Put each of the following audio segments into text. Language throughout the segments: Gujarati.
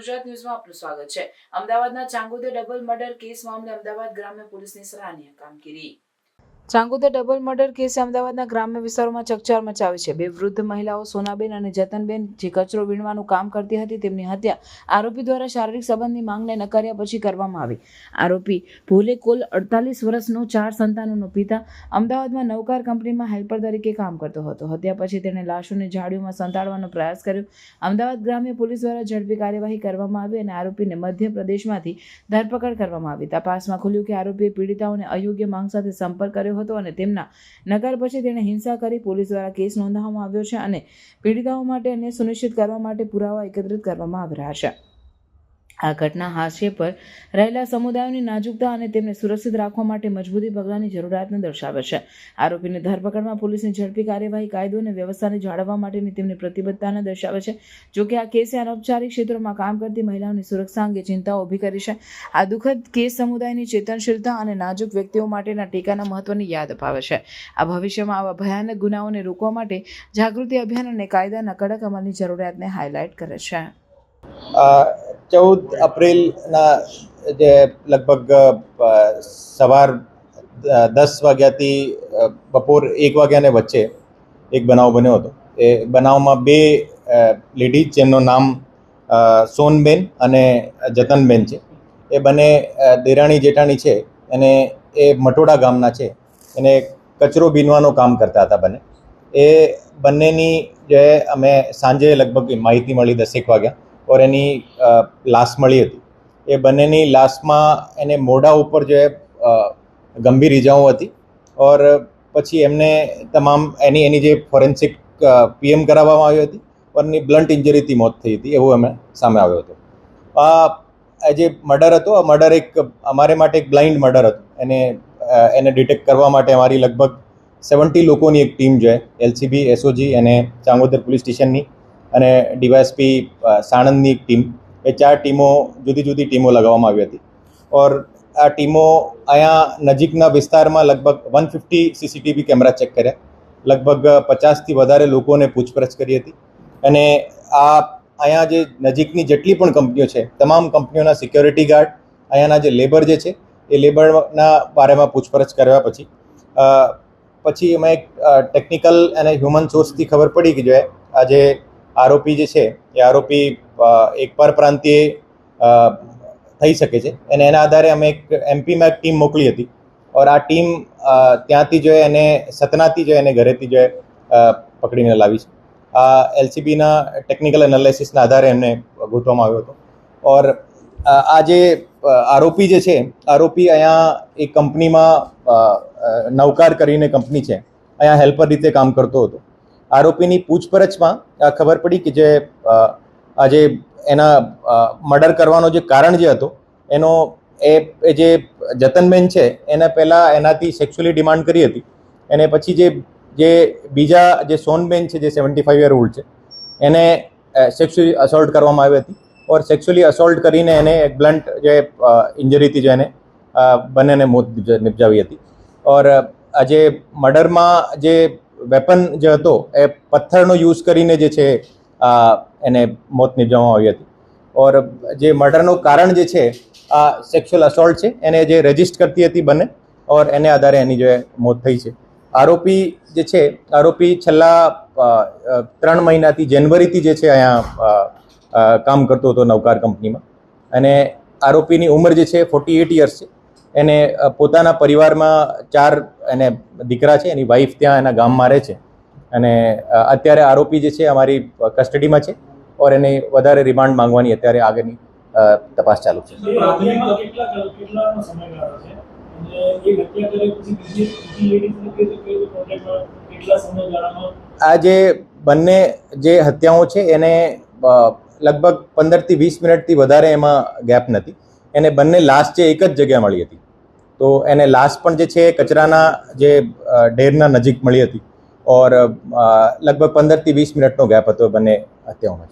ગુજરાત ન્યૂઝમાં આપનું સ્વાગત છે. અમદાવાદના ચાંગોદર ડબલ મર્ડર કેસ મામલે અમદાવાદ ગ્રામ્ય પોલીસની સરાહનીય કામગીરી. ચાંગોદર ડબલ મર્ડર કેસે અમદાવાદના ગ્રામ્ય વિસ્તારોમાં ચકચાર મચાવી છે. બે વૃદ્ધ મહિલાઓ સોનાબેન અને જતનબેન, જે કચરો વીણવાનું કામ કરતી હતી, તેમની હત્યા આરોપી દ્વારા શારીરિક સંબંધની માંગને નકાર્યા પછી કરવામાં આવી. આરોપી ભોલે કુલ અડતાલીસ વર્ષનો, ચાર સંતાનોનો પિતા અમદાવાદમાં નવકાર કંપનીમાં હેલ્પર તરીકે કામ કરતો હતો. હત્યા પછી તેણે લાશોને ઝાડીઓમાં સંતાડવાનો પ્રયાસ કર્યો. અમદાવાદ ગ્રામ્ય પોલીસ દ્વારા ઝડપી કાર્યવાહી કરવામાં આવી અને આરોપીને મધ્યપ્રદેશમાંથી ધરપકડ કરવામાં આવી. તપાસમાં ખુલ્યું કે આરોપીએ પીડિતાઓને અયોગ્ય માંગ સાથે સંપર્ક કર્યો હતો અને તેમના નકાર પછી તેણે હિંસા કરી પોલીસ દ્વારા કેસ નોંધવામાં આવ્યો છે અને પીડિતાઓ માટે અને સુનિશ્ચિત કરવા માટે પુરાવા એકત્રિત કરવામાં આવી રહ્યા છે. આ ઘટના હાસ્ય પર રહેલા સમુદાયોની નાજુકતા અને તેમને સુરક્ષિત રાખવા માટે મજબૂતી પગલાંની જરૂરિયાતને દર્શાવે છે. આરોપીને ધરપકડમાં પોલીસની ઝડપી કાર્યવાહી, કાયદો અને વ્યવસ્થાને જાળવવા માટેની તેમની પ્રતિબદ્ધતાને દર્શાવે છે. જોકે આ કેસે અનૌપચારિક ક્ષેત્રોમાં કામ કરતી મહિલાઓની સુરક્ષા અંગે ચિંતાઓ ઊભી કરી છે. આ દુઃખદ કેસ સમુદાયની ચેતનશીલતા અને નાજુક વ્યક્તિઓ માટેના ટેકાના મહત્વની યાદ અપાવે છે. આ ભવિષ્યમાં આવા ભયાનક ગુનાઓને રોકવા માટે જાગૃતિ અભિયાન અને કાયદાના કડક અમલની જરૂરિયાતને હાઇલાઇટ કરે છે. ચૌદ એપ્રિલના જે લગભગ સવાર દસ વાગ્યાથી બપોર એક વાગ્યાને વચ્ચે એક બનાવ બન્યો હતો. એ બનાવમાં બે લેડીઝ જેમનું નામ સોનબેન અને જતનબેન છે. એ બંને દેરાણી જેઠાણી છે. અને એ મટોડા ગામના છે. એને કચરો બીનવાનું કામ કરતા હતા બંને. એ બંનેની જે અમે સાંજે લગભગ માહિતી મળી દસેક વાગ્યા. ઓર એની લાશ મળી હતી. એ બંનેની લાશમાં એને મોઢા ઉપર જે ગંભીર ઇજાઓ હતી ઓર પછી એમને તમામ એની એની જે ફોરેન્સિક પીએમ કરાવવામાં આવી હતી ઓરની બ્લન્ટ ઇન્જરીથી મોત થઈ હતી એવું અમે સામે આવ્યો હતો. આ જે મર્ડર હતો, આ મર્ડર એક અમારે માટે એક બ્લાઇન્ડ મર્ડર હતું. એને એને ડિટેક્ટ કરવા માટે અમારી લગભગ સેવન્ટી લોકોની એક ટીમ છે એલસીબી, એસઓજી અને ચાંગોદર પોલીસ સ્ટેશનની અને ડીવાયએસપી સાણંદની ટીમ, એ ચાર ટીમો, જુદી જુદી ટીમો લગાવવામાં આવી હતી. ઓર આ ટીમો અહીંયા નજીકના વિસ્તારમાં લગભગ one fifty CCTV camera check કર્યા. લગભગ પચાસથી વધારે લોકોને પૂછપરછ કરી હતી. અને આ અહીંયા જે નજીકની જેટલી પણ કંપનીઓ છે, તમામ કંપનીઓના સિક્યોરિટી ગાર્ડ, અહીંયાના જે લેબર જે છે, એ લેબરના બારેમાં પૂછપરછ કર્યા પછી. પછી અમે એક ટેકનિકલ અને હ્યુમન સોર્સથી ખબર પડી કે જો આ જે આરોપી જે છે, એ આરોપી એક પરપ્રાંતિય થઈ શકે છે. અને એના આધારે અમે એક એમપીમાં એક ટીમ મોકલી હતી. ઓર આ ટીમ ત્યાંથી જો એને, સતનાથી જો એને ઘરેથી જો પકડીને લાવી છે. આ એલસીબીના ટેકનિકલ એનાલિસિસના આધારે એમને ગોતવામાં આવ્યો હતો. ઓર આ જે આરોપી જે છે, આરોપી અહીંયા એક કંપનીમાં નવકાર કરીને કંપની છે. અહીંયા હેલ્પર રીતે કામ કરતો હતો. આરોપીની પૂછપરછમાં ખબર પડી કે જે આજે એના મર્ડર કરવાનો જે કારણ જે હતો, એનો, એ જે જતનબેન છે, એને પહેલાં એનાથી સેક્સ્યુઅલી ડિમાન્ડ કરી હતી. અને પછી જે જે બીજા જે સોનબેન છે, જે સેવન્ટી ફાઇવ યર ઓલ્ડ છે, એને સેક્સ્યુઅલી અસોલ્ટ કરવામાં આવી હતી ઓર સેક્સ્યુઅલી અસોલ્ટ કરીને એને એક બ્લન્ટ જે ઇન્જરીથી જે એને બંનેને મોત નિપજ- નિપજાવી હતી. ઓર આજે મર્ડરમાં જે વેપન જે હતો, એ પથ્થરનો યુઝ કરીને જે છે એને મોત નિપજાવવામાં આવી હતી. ઓર જે મર્ડરનું કારણ જે છે, આ સેક્સ્યુઅલ અસોલ્ટ છે, એને જે રજિસ્ટ કરતી હતી બંને, ઓર એને આધારે એની જે મોત થઈ છે. આરોપી જે છે, આરોપી છેલ્લા ત્રણ મહિનાથી જાન્યુઆરીથી જે છે, અહીંયા કામ કરતો હતો નવકાર કંપનીમાં. અને આરોપીની ઉંમર જે છે ફોર્ટી એટ યર્સ છે. એને પોતાના પરિવારમાં ચાર એને દીકરા છે એની વાઈફ ત્યાં એના ગામમાં રહે છે. અને અત્યારે આરોપી જે છે અમારી કસ્ટડીમાં છે ઓર એને વધારે રિમાન્ડ માંગવાની અત્યારે આગળની તપાસ ચાલુ છે. આ જે બંને જે હત્યાઓ છે એને લગભગ પંદરથી વીસ મિનિટથી વધારે એમાં ગેપ નથી. એને બંને લાશ છે એક જ જગ્યાએ મળી હતી. તો એને લાશ પણ જે છે કચરાના જે ઢેરના નજીક મળી હતી. ઓર લગભગ પંદરથી વીસ મિનિટનો ગેપ હતો બંને હત્યાઓમાં.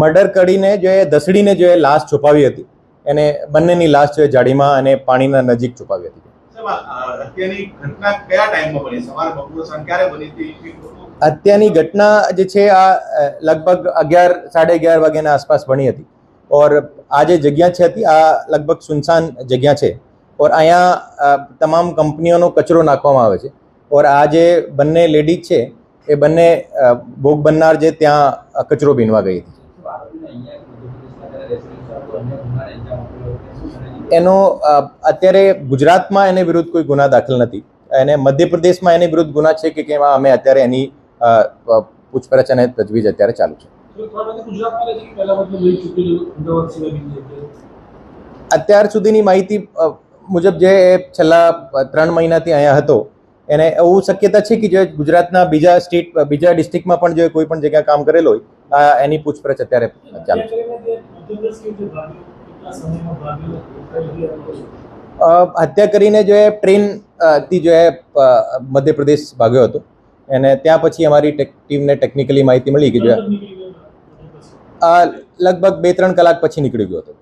મર્ડર કરીને જો એ ધસડીને જો એ લાશ છુપાવી હતી, એને બંનેની લાશ જો એ જાડીમાં અને પાણીના નજીક છુપાવી હતી. હત્યાની ઘટના ઘટના જે છે, આ લગભગ અગિયાર, સાડે અગિયાર વાગ્યાના આસપાસ બની હતી. ઓર આ જે જગ્યા છે હતી, આ લગભગ સુનસાન જગ્યા છે. ઓર અહીંયા તમામ કંપનીઓનો કચરો નાખવામાં આવે છે. ઓર આ જે બંને લેડીઝ છે, એ બંને ભોગ બનનાર જે ત્યાં કચરો બીનવા ગઈ હતી. એનો અત્યારે ગુજરાતમાં એને વિરુદ્ધ કોઈ ગુના દાખલ નથી. અને મધ્યપ્રદેશમાં એની વિરુદ્ધ ગુના છે કે કેમાં, અમે અત્યારે એની પૂછપરછ અને તજવીજ અત્યારે ચાલુ છે. અત્યાર સુધીની માહિતી મુજબ જે છેલ્લા ત્રણ મહિનાથી અહીંયા હતો, એને એવું શક્યતા છે કે જે ગુજરાતના બીજા સ્ટેટ, બીજા ડિસ્ટ્રિક્ટમાં પણ જો કોઈ પણ જગ્યા કામ કરેલો હોય એની પૂછપરછ અત્યારે ચાલુ છે. હત્યા કરીને જો એ ટ્રેનથી જો એ મધ્યપ્રદેશ ભાગ્યો હતો. અને ત્યાં પછી અમારી ટીમને ટેકનિકલી માહિતી મળી કે જો લગભગ બે ત્રણ કલાક પછી નીકળી ગયો હતો.